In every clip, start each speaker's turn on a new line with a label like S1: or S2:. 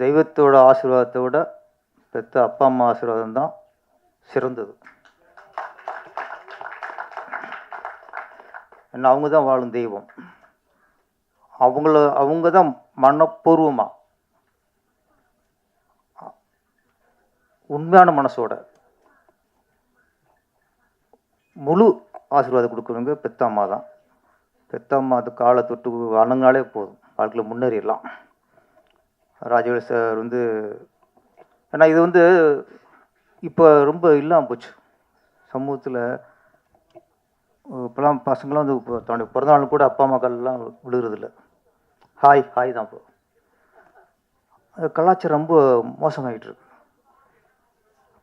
S1: தெய்வத்தோட ஆசீர்வாதத்தை விட பெத்த அப்பா அம்மா ஆசீர்வாதம் தான் சிறந்தது. ஏன்னா அவங்க தான் வாழும் தெய்வம். அவங்கள அவங்க தான் மனப்பூர்வமாக உண்மையான மனசோட முழு ஆசீர்வாதம் கொடுக்குறவங்க பெத்த அம்மா தான். பெத்த அம்மா அது காலை தொட்டு வணங்கினாலே போதும். வாழ்க்கையில் முன்னேறிடலாம். ராஜவேல் சார் வந்து ஏன்னா இது வந்து இப்போ ரொம்ப இல்லாமல் போச்சு. சமூகத்தில் இப்போலாம் பசங்களாம் வந்து இப்போ தன்னுடைய பிறந்தநாள் கூட அப்பா அம்மாக்கள்லாம் விழுகிறதில்ல ஹாய் ஹாய் தான் இப்போ. அது கலாச்சாரம் ரொம்ப மோசமாகிட்டு இருக்கு.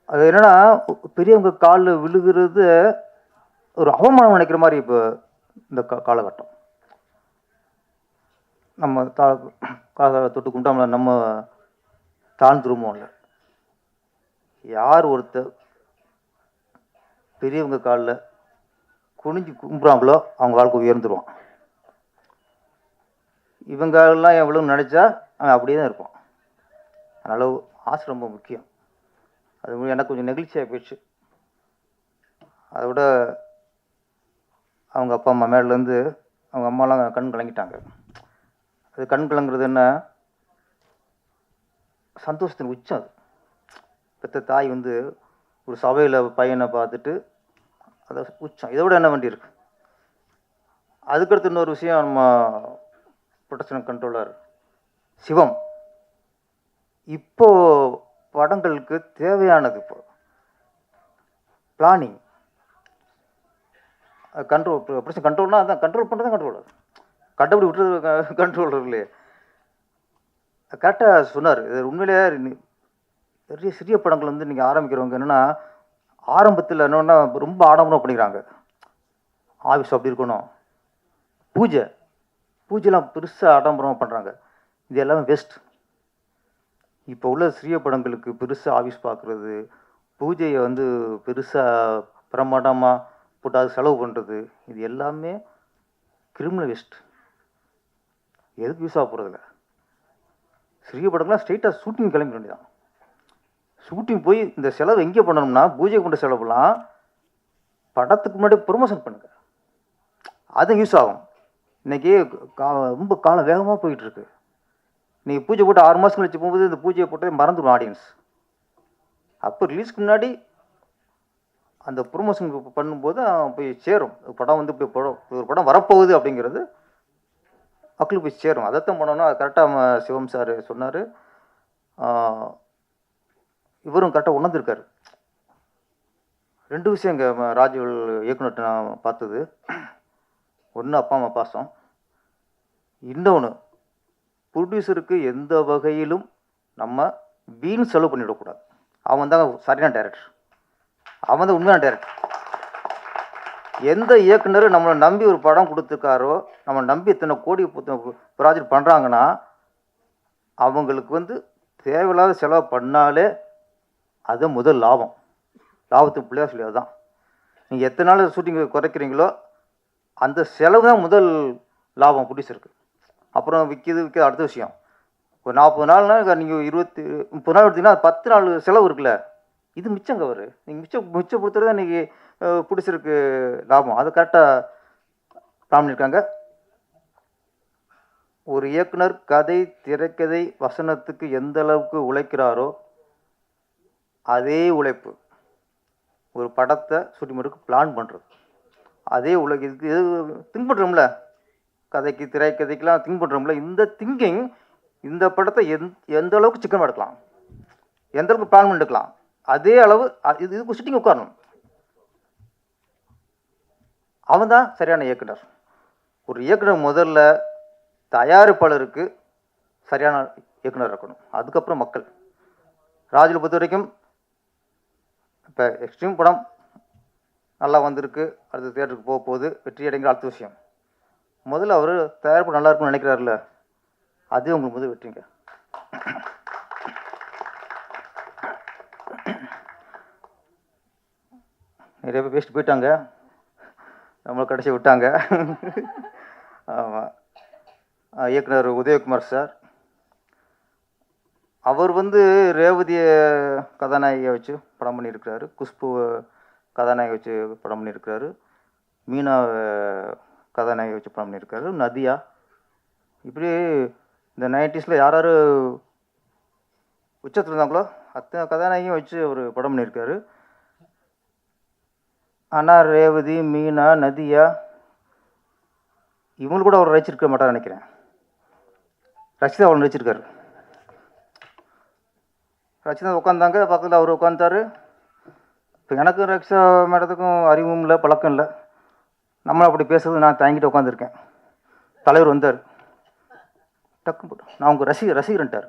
S1: அது என்னென்னா பெரியவங்க காலில் விழுகிறது ஒரு அவமானம் நினைக்கிற மாதிரி இப்போ இந்த காலகட்டம். நம்ம தா காலை தொட்டு கும்பிட்டா நம்ம தாழ்ந்துருமோம்ல யார் ஒருத்தர் பெரியவங்க காலில் குனிஞ்சு கும்பிட்றாங்களோ அவங்க வாழ்க்கை உயர்ந்துருவான். இவங்கெல்லாம் எவ்வளோ நினச்சா அவன் அப்படியே தான் இருப்பான். அதனால் ஆசை ரொம்ப முக்கியம். அது எனக்கு கொஞ்சம் நெகிழ்ச்சியாக போயிடுச்சு. அதை விட அவங்க அப்பா அம்மா மேலேருந்து அவங்க அம்மாலாம் கண் கலங்கிட்டாங்க. அது கண் கலங்குறது என்ன? சந்தோஷத்தின் உச்சம் அது. பெத்த தாய் வந்து ஒரு சபையில் பையனை பார்த்துட்டு அதை உச்சம். இதை விட என்ன வேண்டி இருக்கு? அதுக்கடுத்து இன்னொரு விஷயம் நம்ம ப்ரொடக்ஷன் கண்ட்ரோலர் சிவம். இப்போ படங்களுக்கு தேவையானது இப்போ பிளானிங் கண்ட்ரோல் ப்ரொடக்ஷன் கண்ட்ரோல்னால் அதான். கண்ட்ரோல் பண்ணுறது கண்ட்ரோல் கண்ட்ரோலர் கண்டபடி விட்டுறது கண்ட்ரோலர் இல்லையே கரெக்டாக சொன்னார். இது உண்மையிலேயே நிறைய சிறிய படங்கள் வந்து நீங்கள் ஆரம்பிக்கிறவங்க என்னென்னா ஆரம்பத்தில் என்னன்னா ரொம்ப ஆடம்பரம் பண்ணிக்கிறாங்க. ஆஃபீஸ் அப்படி இருக்கணும். பூஜை. பூஜைலாம் பெருசாக ஆடம்பரமாக பண்ணுறாங்க இது எல்லாமே வெஸ்ட் இப்போ உள்ள சிறிய படங்களுக்கு பெருசாக ஆஃபீஸ் பார்க்குறது பூஜையை வந்து பெருசாக பிரமாண்டமாக போட்டு அது செலவு பண்ணுறது இது எல்லாமே கிரிமினல் வெஸ்ட் எதுக்கு யூஸ் ஆக போகிறதில்ல சிறிய படங்கள்லாம் ஸ்ட்ரெயிட்டாக ஷூட்டிங் கிளம்பி வேண்டியதான் ஷூட்டிங் போய் இந்த செலவு எங்கே பண்ணணும்னா பூஜை கொண்ட செலவுலாம் படத்துக்கு முன்னாடி ப்ரொமோஷன் பண்ணுங்க. அது யூஸ் ஆகும். இன்றைக்கி கா ரொம்ப காலம் வேகமாக போயிட்டுருக்கு. நீங்கள் பூஜை போட்டு ஆறு மாதம் கழிச்சு போகும்போது இந்த பூஜையை போட்டு மறந்துடும் ஆடியன்ஸ் அப்போ ரிலீஸ்க்கு முன்னாடி அந்த ப்ரொமோஷன் பண்ணும்போது போய் சேரும். படம் வந்து இப்படி படம் ஒரு படம் வரப்போகுது அப்படிங்கிறது மக்களுக்கு போய் சேரும். அதைத்தான் பண்ணணும். அது கரெக்டாக சிவம் சார் சொன்னார். இவரும் கரெக்டாக உணர்ந்திருக்காரு. ரெண்டு விஷயம் இங்கே ராஜுவல் இயக்குனர்கிட்ட நான் பார்த்தது. ஒன்று அப்பா அம்மா பாசம். இன்னொன்று ப்ரொடியூசருக்கு எந்த வகையிலும் நம்ம வீண் செலவு பண்ணிவிடக்கூடாது அவன் தான் சரியான டேரக்டர் அவன் தான் உண்மையான டேரக்டர் எந்த இயக்குனர் நம்மளை நம்பி ஒரு படம் கொடுத்துருக்காரோ நம்ம நம்பி இத்தனை கோடி ப்ராஜெக்ட் பண்ணுறாங்கன்னா அவங்களுக்கு வந்து தேவையில்லாத செலவு பண்ணாலே அது முதல் லாபம். லாபத்துக்கு பிள்ளையா சொல்லி அதுதான். நீங்கள் எத்தனை நாள் ஷூட்டிங் குறைக்கிறீங்களோ அந்த செலவு தான் முதல் லாபம் ப்ரொடியூசருக்கு அப்புறம் விற்கிது விற்கிது அடுத்த விஷயம். ஒரு நாற்பது நாள்னா நீங்கள் இருபத்தி முப்பது நாள் எடுத்தீங்கன்னா பத்து நாள் செலவு இருக்குல்ல. இது மிச்சங்க கவர் நீங்கள் மிச்சம் மிச்சப்படுத்துறது தான் இன்றைக்கி பிடிச்சிருக்கு லாபம். அது கரெக்டாக பிளான் பண்ணியிருக்காங்க ஒரு இயக்குனர் கதை திரைக்கதை வசனத்துக்கு எந்த அளவுக்கு உழைக்கிறாரோ அதே உழைப்பு. ஒரு படத்தை சுட்டிமுறைக்கு பிளான் பண்ணுறது அதே உலக இதுக்கு இது திங்க் பண்ணுறோம்ல கதைக்கு திரைக்கதைக்கெலாம் திங்க் பண்ணுறோம்ல இந்த திங்கிங் இந்த படத்தை எந் எந்த அளவுக்கு சிக்கன் எடுக்கலாம் எந்த அளவுக்கு பிளான் பண்ணிக்கலாம் அதே அளவு இது இதுக்கு ஷூட்டிங் உட்காரணும். அவன் தான் சரியான இயக்குனர். ஒரு இயக்குனர் முதல்ல தயாரிப்பாளருக்கு சரியான இயக்குனர் இருக்கணும். அதுக்கப்புறம் மக்கள். ராஜில் பொறுத்த வரைக்கும் இப்போ எக்ஸ்ட்ரீம் படம் நல்லா வந்திருக்கு. அடுத்த தேட்டருக்கு போக போகுது. வெற்றி அடைங்கிற அடுத்த விஷயம். முதல்ல அவர் தயாரிப்பு நல்லா இருக்கும்னு நினைக்கிறாருல்ல அதே உங்களுக்கு முதல் வெற்றிங்க. நிறைய பேர் பேசிட்டு போயிட்டாங்க. நம்மளை கடைசி விட்டாங்க. ஆமாம் இயக்குனர் உதயகுமார் சார். அவர் வந்து ரேவதியை கதாநாயகியை வச்சு படம் பண்ணியிருக்கிறாரு. குஷ்பு கதாநாயகி வச்சு படம் பண்ணியிருக்கிறாரு. மீனா கதாநாயகி வச்சு படம் பண்ணியிருக்காரு நதியா. இப்படி இந்த நைன்டிஸில் யார் யார் உச்சத்தில் இருந்தாங்களோ அத்தனை கதாநாயகியும் வச்சு அவர் படம் பண்ணியிருக்காரு. ஆனால் ரேவதி மீனா நதியா இவங்க கூட அவர் ரசிச்சிருக்க மாட்டார் நினைக்கிறேன். ரசிதா அவர் நடிச்சிருக்காரு ரச்சிதா உட்காந்தாங்க பக்கத்தில் அவர் உட்காந்தாரு இப்போ எனக்கும் ரக்ஷா மேடத்துக்கும் அறிவும் இல்லை பழக்கம் இல்லை. நம்மளை அப்படி பேசுறது நான் தயங்கிட்டு உட்காந்துருக்கேன் தலைவர் வந்தார். டக்கு போட்டு நான் உங்கள் ரசிகர் ரசிகர்ன்ட்டார்.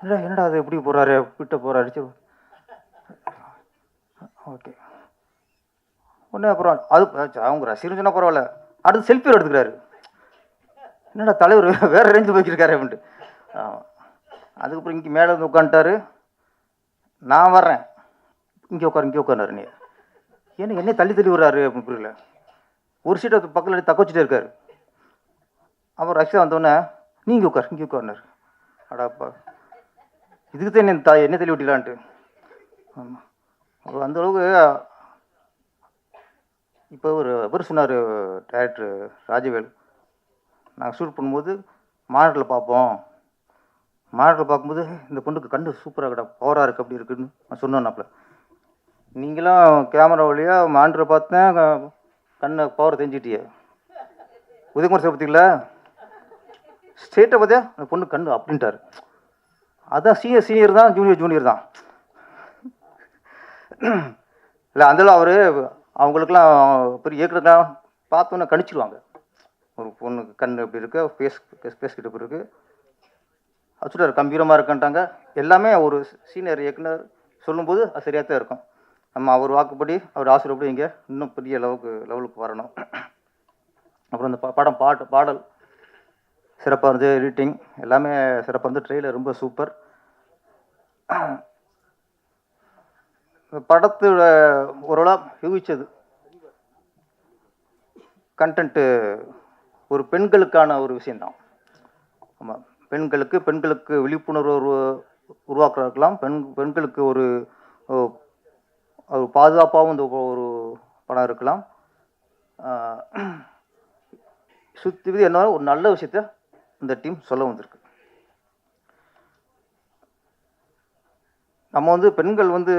S1: என்னடா என்னடா அது எப்படி போகிறாரு விட்ட போகிறாரு ஓகே. உடனே அப்புறம் அது அவங்க ரசிகர்னு சொன்னால் பரவாயில்ல. அடுத்து செல்ஃபி எடுத்துக்கிறாரு. என்னடா தலைவர் வேறு ரேஞ்சு போய்க்கிருக்காரு அப்படின்ட்டு. அதுக்கப்புறம் இங்கே மேலே வந்து உட்காந்துட்டாரு. நான் வர்றேன். இங்கே உட்காரு இங்கே உட்காந்தாரு நீ. ஏன்னா என்னை தள்ளி தள்ளி விடுறாரு அப்படின்னு புரியல. ஒரு சீட்டை பக்கத்தில் தக்க வச்சுட்டே இருக்காரு. அப்புறம் ரஷ்யா வந்தோடனே நீ இங்கே உட்காரு இங்கே உட்காருனாரு. அடாப்பா இதுக்கு தான் என்ன த என்ன தள்ளி விட்டிலான்ட்டு ஆமாம் அவர் அந்த அளவுக்கு இப்போ ஒரு அவர் சொன்னார் டேரக்டர் ராஜவேல் நாங்கள் ஷூட் பண்ணும்போது மாடலில் பார்ப்போம். மாடலில் பார்க்கும்போது இந்த பொண்ணுக்கு கண்டு சூப்பராக கடா பவராக இருக்குது அப்படி இருக்குன்னு நான் சொன்னேன்னாப்புல நீங்களாம் கேமரா வழியாக மாண்டரை பார்த்தேன் க- கண்ணை பவர் தெரிஞ்சிட்டியே உதயகுமார் சார் பார்த்தீங்களா ஸ்டேட்டை பார்த்தியா? அந்த பொண்ணு கண்ணு அப்படின்ட்டார். அதான் சீனியர் சீனியர் தான் ஜூனியர் ஜூனியர் தான். இல்லை அந்தளவு அவர் அவங்களுக்குலாம் பெரிய இயக்குறதுலாம் பார்த்தோன்னே கணிச்சிருவாங்க. ஒரு பொண்ணுக்கு கண் எப்படி இருக்கு ஃபேஸ் ஃபேஸ் கிட்ட எப்படி இருக்குது கம்பீரமாக இருக்குன்ட்டாங்க. எல்லாமே ஒரு சீனியர் இயக்குனர் சொல்லும்போது அது சரியாக தான் இருக்கும். நம்ம அவர் வாக்குப்படி அவர் ஆசிரியப்படி இங்கே இன்னும் பெரிய லெவலுக்கு லெவலுக்கு வரணும். அப்புறம் இந்த படம் பாட்டு பாடல் சிறப்பாக இருந்து எடிட்டிங் எல்லாமே சிறப்பாக இருந்து ட்ரெயிலர் ரொம்ப சூப்பர் படத்தோட ஓரளவு யூகிச்சது. கண்டென்ட்டு ஒரு பெண்களுக்கான ஒரு விஷயந்தான் ஆமாம் பெண்களுக்கு பெண்களுக்கு விழிப்புணர்வு உரு உருவாக்குறதுக்கெல்லாம் பெண் பெண்களுக்கு ஒரு ஒரு பாதுகாப்பாகவும் இந்த ஒரு படம் இருக்கலாம். சுற்றி என்ன ஒரு நல்ல விஷயத்த இந்த டீம் சொல்ல வந்திருக்கு. நம்ம வந்து பெண்கள் வந்து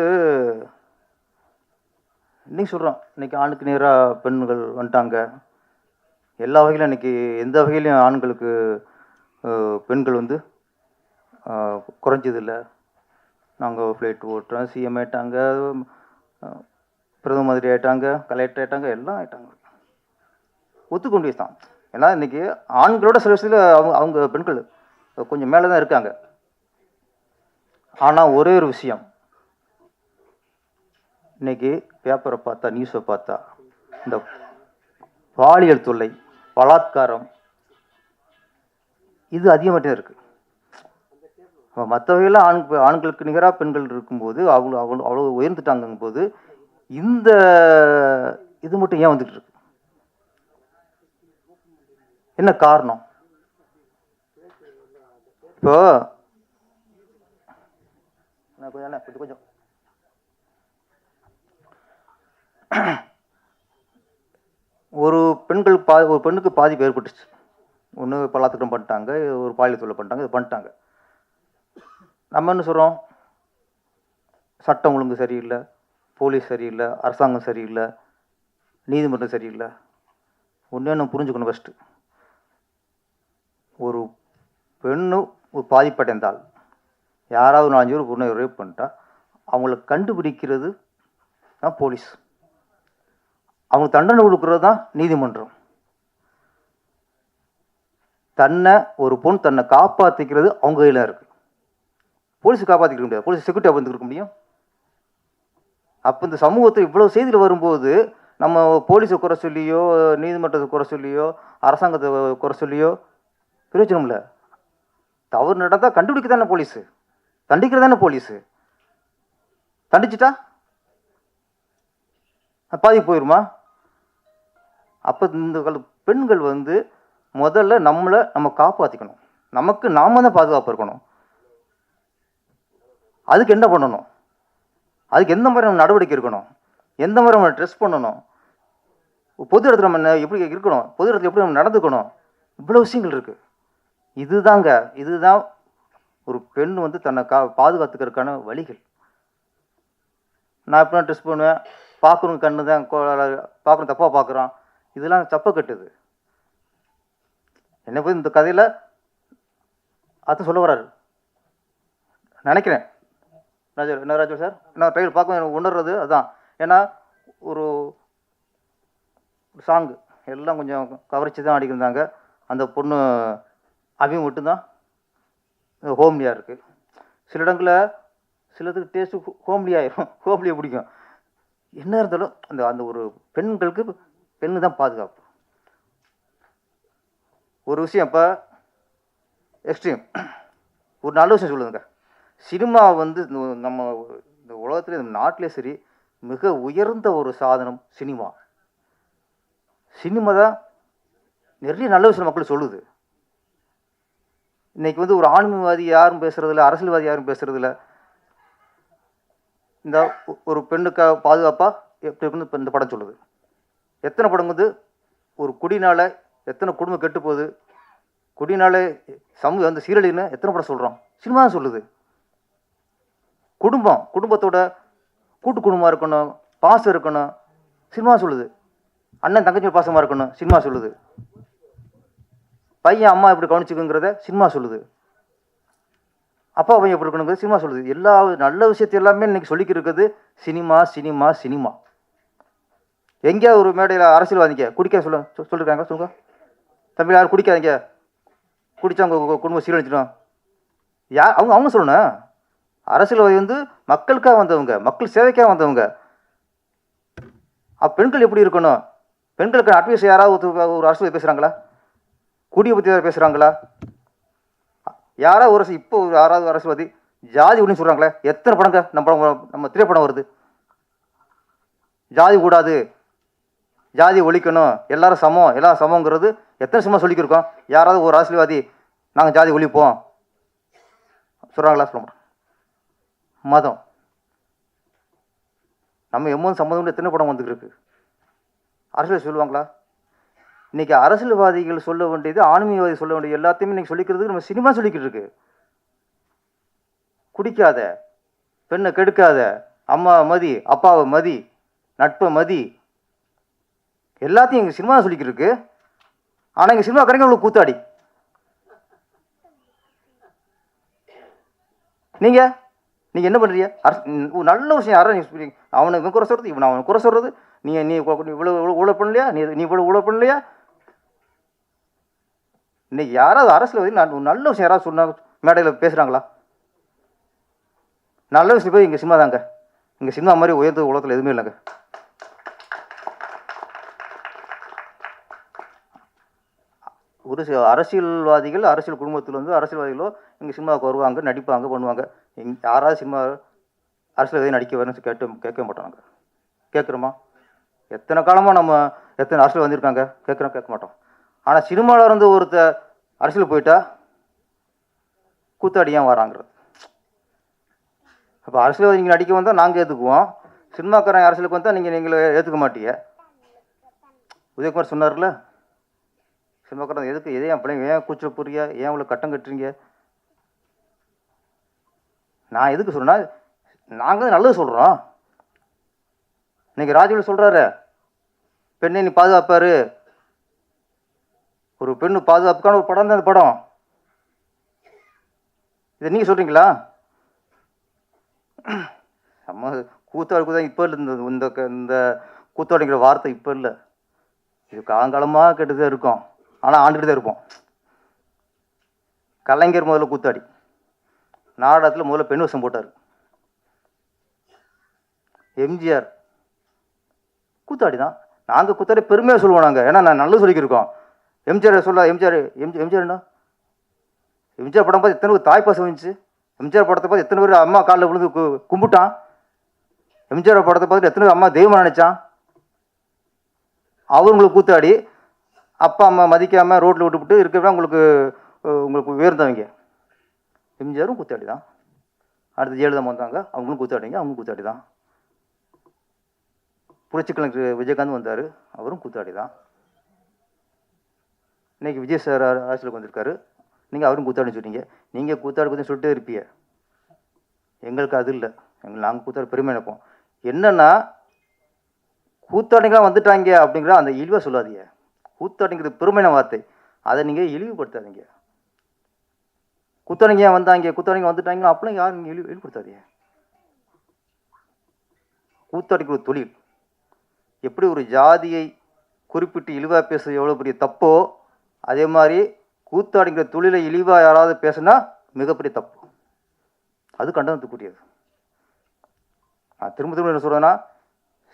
S1: இன்னைக்கு சொல்கிறோம் இன்னைக்கு ஆணுக்கு நேராக பெண்கள் வந்துட்டாங்க. எல்லா வகையிலும் இன்னைக்கு எந்த வகையிலையும் ஆண்களுக்கு பெண்கள் வந்து குறைஞ்சதில்லை. நாங்கள் ஃப்ளைட் ஓட்டுறோம் சிஎம் ஆயிட்டாங்க பிரதம மந்திரி ஆயிட்டாங்க கலெக்டர் ஆயிட்டாங்க எல்லாம் ஆயிட்டாங்க. ஒத்துக்க முடியாது தான் ஏன்னா இன்னைக்கு ஆண்களோட சில விஷயத்தில் அவங்க அவங்க பெண்கள் கொஞ்சம் மேலே தான் இருக்காங்க. ஆனால் ஒரே ஒரு விஷயம். இன்னைக்கு பேப்பரை பார்த்தா நியூஸை பார்த்தா இந்த பாலியல் தொல்லை பலாத்காரம் இது அதிகமாகிட்டே இருக்குது மற்ற வகையில் ஆண் ஆண்களுக்கு நிகராக பெண்கள் இருக்கும்போது அவ்வளோ அவ்வளோ அவ்வளோ உயர்ந்துட்டாங்கும் போது இந்த இது மட்டும் ஏன் வந்துட்டு இருக்கு? என்ன காரணம்? இப்போ நான் கொஞ்சம் அண்ணா, கொஞ்சம் கொஞ்சம் ஒரு பெண்கள் பா ஒரு பெண்ணுக்கு பாதிப்பு ஏற்பட்டுச்சு. ஒன்று பலாத்காரம் பண்ணிட்டாங்க ஒரு பாலியல் தொழில் பண்ணிட்டாங்க இது பண்ணிட்டாங்க. நம்ம என்ன சொல்கிறோம் சட்டம் ஒழுங்கு சரியில்லை போலீஸ் சரியில்லை அரசாங்கம் சரியில்லை நீதிமன்றம் சரியில்லை. ஒன்றே நம்ம புரிஞ்சுக்கணும் ஃபஸ்ட்டு ஒரு பெண்ணு ஒரு பாதிப்படைந்தால் யாராவது ஒரு நாலஞ்சு பேர் பொண்ணை ரேப் பண்ணிட்டா அவங்கள கண்டுபிடிக்கிறது தான் போலீஸ் அவங்க தண்டனை கொடுக்கறது தான் நீதிமன்றம். தன்னை ஒரு பொண்ணு தன்னை காப்பாற்றிக்கிறது அவங்க கையில் இருக்கு. போலீஸ் காப்பாற்றிக்க முடியாது. போலீஸ் செக்யூரிட்டி வந்து இருக்க முடியும். அப்போ இந்த சமூகத்தில் இவ்வளோ செய்திகள் வரும்போது நம்ம போலீஸை குறை சொல்லியோ நீதிமன்றத்தை குறை சொல்லியோ அரசாங்கத்தை குறை சொல்லியோ பிரயோஜனம் இல்லை. தவறு நடந்தால் கண்டுபிடிக்க தானே போலீஸு தண்டிக்கிறது தானே போலீஸு? தண்டிச்சிட்டா? பாதி போயிடுமா போயிருமா? அப்போ இந்த கால பெண்கள் வந்து முதல்ல நம்மளை நம்ம காப்பாற்றிக்கணும் நமக்கு நாம தான் பாதுகாப்பு இருக்கணும். அதுக்கு என்ன பண்ணணும்? அதுக்கு எந்த மாதிரி நம்ம நடவடிக்கை இருக்கணும் எந்த மாதிரி நம்ம ட்ரெஸ் பண்ணணும்? பொது இடத்துல நம்ம எப்படி இருக்கணும்? பொது இடத்துல எப்படி நம்ம நடந்துக்கணும்? இவ்வளோ விஷயங்கள் இருக்குது இதுதாங்க இதுதான் ஒரு பெண் வந்து தன்னை கா பாதுகாத்துக்கிறதுக்கான வழிகள். நான் எப்படி ட்ரெஸ் பண்ணுவேன் பார்க்குறவங்க கண்ணு தான் பார்க்குறோம் தப்பாக பார்க்குறான். இதெல்லாம் தப்ப கட்டுது. என்ன போய் இந்த கதையில் அதான் சொல்ல வராரு நினைக்கிறேன். ராஜா என்ன ராஜா சார்? நான் ட்ரைலர் பார்க்க எனக்கு உணர்றது அதுதான் ஏன்னா ஒரு சாங்கு எல்லாம் கொஞ்சம் கவர்ச்சி தான் ஆடிக்கிருந்தாங்க அந்த பொண்ணு அபியும் மட்டும்தான். ஹோம்லியாக இருக்குது சில இடங்களில் சிலதுக்கு டேஸ்ட்டு ஹோம்லி ஆயிரும். ஹோம்லியை பிடிக்கும். என்ன இருந்தாலும் அந்த அந்த ஒரு பெண்களுக்கு பெண்ணு தான் பாதுகாப்பு. ஒரு விஷயம் இப்போ எக்ஸ்ட்ரீம் ஒரு நல்ல விஷயம் சொல்லுதுங்க. சினிமா வந்து இந்த நம்ம இந்த உலகத்துல இந்த நாட்டிலே சரி மிக உயர்ந்த ஒரு சாதனம் சினிமா. சினிமா தான் நிறைய நல்ல விஷயம் மக்கள் சொல்லுது. இன்னைக்கு வந்து ஒரு ஆன்மீகவாதி யாரும் பேசுறதில்ல அரசியல்வாதி யாரும் பேசுறதில்ல. இந்த ஒரு பெண்ணுக்கு பாதுகாப்பா எப்படி இருக்குன்னு இப்போ இந்த படம் சொல்லுது. எத்தனை படம் வந்து ஒரு குடினால எத்தனை குடும்பம் கெட்டு போகுது குடினால சமூக வந்து சீரழின்னு எத்தனை படம் சொல்கிறோம் சினிமா தான் சொல்லுது. குடும்பம் குடும்பத்தோட கூட்டு குடும்பமாக இருக்கணும் பாசம் இருக்கணும் சினிமா சொல்லுது. அண்ணன் தங்கச்சி பாசமாக இருக்கணும் சினிமா சொல்லுது. பையன் அம்மா எப்படி கவனிச்சுக்குங்கிறத சினிமா சொல்லுது. அப்பா பையன் எப்படி இருக்கணுங்கிறது சினிமா சொல்லுது. எல்லா நல்ல விஷயத்த எல்லாமே இன்னைக்கு சொல்லிக்கிருக்குது. இருக்குது சினிமா சினிமா சினிமா. எங்கேயாவது ஒரு மேடையில் அரசியல்வாதிங்க குடிக்க சொல்ல சொல்லிருக்காங்க சொல்லுங்க. தம்பி யாரும் குடிக்காதீங்க. குடிச்சா உங்க குடும்பம் சீரழிச்சிடும் யார் அவங்க அவங்க சொல்லணும். அரசியல்வாதி வந்து மக்களுக்காக வந்தவங்க மக்கள் சேவைக்காக வந்தவங்க. அப்போ பெண்கள் எப்படி இருக்கணும்? பெண்களுக்கு அட்வைஸ் யாராவது ஒரு அரசியல் பேசுகிறாங்களா கூடிய பற்றி யாராவது பேசுகிறாங்களா யாராவது ஒரு அரசு இப்போ ஒரு யாராவது அரசியல்வாதி ஜாதி ஒன்று சொல்கிறாங்களே எத்தனை படங்க நம்ம படம் நம்ம திரைப்படம் வருது? ஜாதி கூடாது ஜாதி ஒழிக்கணும் எல்லாரும் சமம் எல்லாரும் சமங்கிறது எத்தனை சமம் சொல்லிக்கிருக்கோம்? யாராவது ஒரு அரசியல்வாதி நாங்கள் ஜாதி ஒழிப்போம். சொல்கிறாங்களா சொல்ல மாட்டோம். மதம். நம்ம எம்மன் சம்மந்தம் எத்தனை படம் வந்துருக்கு அரசியல் சொல்லுவாங்களா? இன்னைக்கு அரசியல்வாதிகள் சொல்ல வேண்டியது ஆன்மீகவாதி சொல்ல வேண்டியது எல்லாத்தையுமே இன்னைக்கு சொல்லிக்கிறதுக்கு நம்ம சினிமா சொல்லிக்கிட்டு இருக்கு. குடிக்காத பெண்ணை கெடுக்காத அம்மாவை மதி அப்பாவை மதி நட்பை மதி எல்லாத்தையும் எங்கள் சினிமா சொல்லிக்கிட்டு இருக்கு. ஆனால் எங்கள் சினிமா கரைங்க உங்களுக்கு கூத்தாடி. நீங்க நீங்க என்ன பண்றீங்க? அரசு- நல்ல விஷயம் யாரும் நீங்க அவனுக்கு குறை சொல்றது இவன் அவனை குறை சொல்றது. நீ நீ இவ்வளோ இவ்வளோ ஊழல் பண்ணலையா? நீ நீ இவ்வளோ ஊழல் பண்ணலையா? இன்னைக்கு யாராவது அரசியல் வந்து நான் நல்ல விஷயம் யாராவது சொன்னாங்க மேடையில் பேசுகிறாங்களா நல்ல விஷயம் போய் இங்கே சினிமா தாங்க. இங்கே சினிமா மாதிரி உயர்ந்த உலகத்தில் எதுவுமே இல்லைங்க. ஒரு சில அரசியல்வாதிகள் அரசியல் குடும்பத்தில் வந்து அரசியல்வாதிகளோ இங்கே சினிமாவுக்கு வருவாங்க நடிப்பாங்க பண்ணுவாங்க. இங் யாராவது சினிமா எதையும் நடிக்க வரணும்னு கேட்டு கேட்க மாட்டோம் நாங்கள் கேட்குறோமா? எத்தனை காலமாக நம்ம எத்தனை அரசியல் வந்திருக்காங்க? கேட்குறோம் கேட்க மாட்டோம். ஆனால் சினிமாவில் இருந்து ஒருத்தர் அரசியல் போயிட்டா கூத்தாடி ஏன் வராங்கிறது? அப்போ அரசியல் நீங்கள் நடிக்க வந்தால் நாங்கள் ஏற்றுக்குவோம் சினிமாக்காரன் அரசியலுக்கு வந்தால் நீங்கள் நீங்களே ஏற்றுக்க மாட்டீங்க. உதயகுமார் சொன்னார்ல சினிமாக்காரன் எதுக்கு எதே என் பிள்ளைங்க ஏன் கூச்சல் புரிய ஏன் இவ்வளோ கட்டம் கட்டுறீங்க? நான் எதுக்கு சொல்கிறேன்னா நாங்கள் நல்லது சொல்கிறோம் இன்னைக்கு ராஜுவில் சொல்கிறாரு பெண்ணை நீ பாதுகாப்பாரு ஒரு பெண்ணு பாதுகாப்புக்கான ஒரு படம் தான் அந்த படம். இதை நீங்கள் சொல்கிறீங்களா நம்ம கூத்தாடி கூத்தா இப்போ இல்லை இந்த இந்த க- இந்த கூத்தாடிங்கிற வார்த்தை இப்போ இல்லை. இது காலங்காலமாக கெட்டுதான் இருக்கும். ஆனால் ஆண்டுகிட்டு தான் இருப்போம். கலைஞர் முதல்ல கூத்தாடி. நாடகத்தில் முதல்ல பெண் வசம் போட்டார். எம்ஜிஆர். கூத்தாடி தான் நாங்கள் கூத்தாடி பெருமையாக சொல்லுவோம் நாங்கள் ஏன்னா நான் நல்லது சொல்லிக்கிருக்கோம். எம்ஜிஆர் சொல்லா எம்ஜிஆர் எம்ஜி எம்ஜிஆர் என்ன? எம்ஜிஆர் படம் பார்த்து எத்தனை பேர் தாய் பாசம் வந்துச்சு எம்ஜிஆர் படத்தை பார்த்து எத்தனை பேர் அம்மா காலில் விழுந்து கும்பிட்டான்? எம்ஜிஆர் படத்தை பார்த்துட்டு எத்தனை பேர் அம்மா தெய்வம் நினைச்சான்? அவங்களுக்கு கூத்தாடி அப்பா அம்மா மதிக்காமல் ரோட்டில் விட்டுவிட்டு இருக்கிறவங்க உங்களுக்கு உங்களுக்கு உயர்ந்தவங்க எம்ஜிஆரும் கூத்தாடி தான் அடுத்து ஜெயலலிதா வந்தாங்க. அவங்களும் கூத்தாடிங்க அவங்களும் கூத்தாடி தான் புரட்சிக்கலைஞர் விஜயகாந்த் வந்தார். அவரும் கூத்தாடி தான் இன்றைக்கி விஜய் சார் அரசியலுக்கு வந்திருக்காரு. நீங்கள் அவரும் கூத்தாடின்னு சொன்னீங்க நீங்கள் கூத்தாடி பற்றி சொல்லிட்டே இருப்பீங்க. எங்களுக்கு அது இல்லை. எங்கள் நாங்கள் கூத்தாடி பெருமை நினைப்போம். என்னென்னா கூத்தாடிங்களாம் வந்துட்டாங்க அப்படிங்கிற அந்த இழிவாக சொல்லாதீங்க. கூத்தாடிங்கிறது பெருமையான வார்த்தை. அதை நீங்கள் இழிவுபடுத்தாதீங்க. கூத்தாடிங்க ஏன் வந்தாங்க? கூத்தாடிங்க வந்துட்டாங்க அப்படிலாம் யாரும் நீங்கள் இழிவு இழிவுபடுத்தாதீங்க. கூத்தாடிக்கு ஒரு தொழில். எப்படி ஒரு ஜாதியை குறிப்பிட்டு இழிவாக பேசுறது எவ்வளோ பெரிய தப்போ அதே மாதிரி கூத்தாடிங்கிற தொழிலை இழிவாக யாராவது பேசுனா மிகப்பெரிய தப்பு. அது கண்டனத்துக்குரியது. நான் திரும்ப திரும்ப என்ன சொல்கிறேன்னா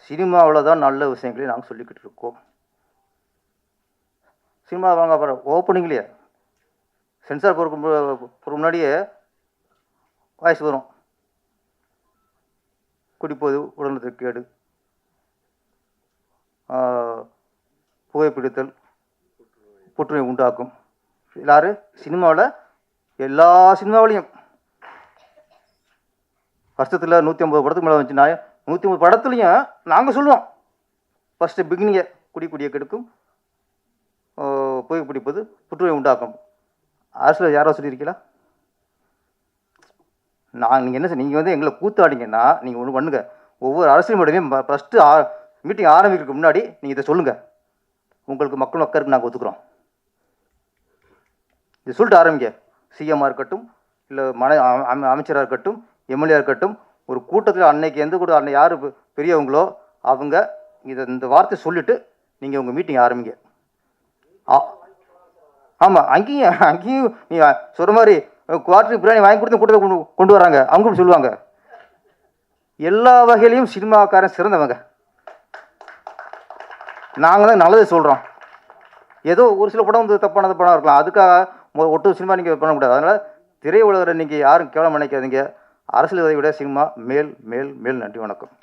S1: சினிமாவில் தான் நல்ல விஷயங்களையும் நாங்கள் சொல்லிக்கிட்டு இருக்கோம். சினிமா வாங்க அப்புறம் ஓப்பனிங்லேயே சென்சார் போகிற முன்னாடியே வாய்ஸ் வரும். குடிப்போது உடல்நலத்திற்கு கேடு. புகைப்பிடித்தல். புற்றுநோய் உண்டாக்கும். எல்லாரும் சினிமாவில் எல்லா சினிமாவிலையும். வருஷத்தில் நூற்றி ஐம்பது படத்துக்கு மேலே வந்துச்சுன்னா நூற்றி ஐம்பது படத்துலையும் நாங்கள் சொல்லுவோம். ஃபஸ்ட்டு பிகினிங்கை குடி குடியை கெடுக்கும். புகை பிடிப்பது புற்றுநோய் உண்டாக்கும். அரசில் யாரோ சொல்லியிருக்கீங்களா? நான் நீங்கள் என்ன நீங்கள் வந்து எங்களை கூத்தாடிங்கன்னா நீங்கள் ஒன்று பண்ணுங்க. ஒவ்வொரு அரசியல் மேடையும் ஃபஸ்ட்டு மீட்டிங் ஆரம்பிக்கிறதுக்கு முன்னாடி நீங்கள் இதை சொல்லுங்கள் உங்களுக்கு மக்கள் மக்களுக்கு நாங்கள் ஒத்துக்குறோம். இது சொல்லிட்டு ஆரம்பிங்க. சிஎம்மாக இருக்கட்டும் இல்லை மன அமைச்சராக இருக்கட்டும் எம்எல்ஏ இருக்கட்டும் ஒரு கூட்டத்தில் அன்னைக்கு எந்த கூட அன்னை யார் பெரியவங்களோ அவங்க இதை இந்த வார்த்தை சொல்லிவிட்டு நீங்கள் உங்கள் மீட்டிங் ஆரம்பிங்க. ஆ ஆமாம் அங்கேயும் அங்கேயும் நீ சொல்கிற மாதிரி குவார்டர் பிரியாணி வாங்கி கொடுத்து கூட்டத்தை கொண்டு கொண்டு வராங்க. அவங்களும் சொல்லுவாங்க. எல்லா வகையிலையும் சினிமாக்காரன் சிறந்தவங்க. நாங்கள் தான் நல்லது சொல்கிறோம் ஏதோ ஒரு சில படம் வந்து தப்பானது படம் இருக்கலாம். அதுக்காக ஒட்டு சினிமா நீங்கள் பண்ணக்கூடாது. அதனால் திரையுலகரை நீங்கள் யாரும் கேவலம் நினைக்காதீங்க. அரசியல்வாதியை விட சினிமா மேல் மேல் மேல் நன்றி வணக்கம்.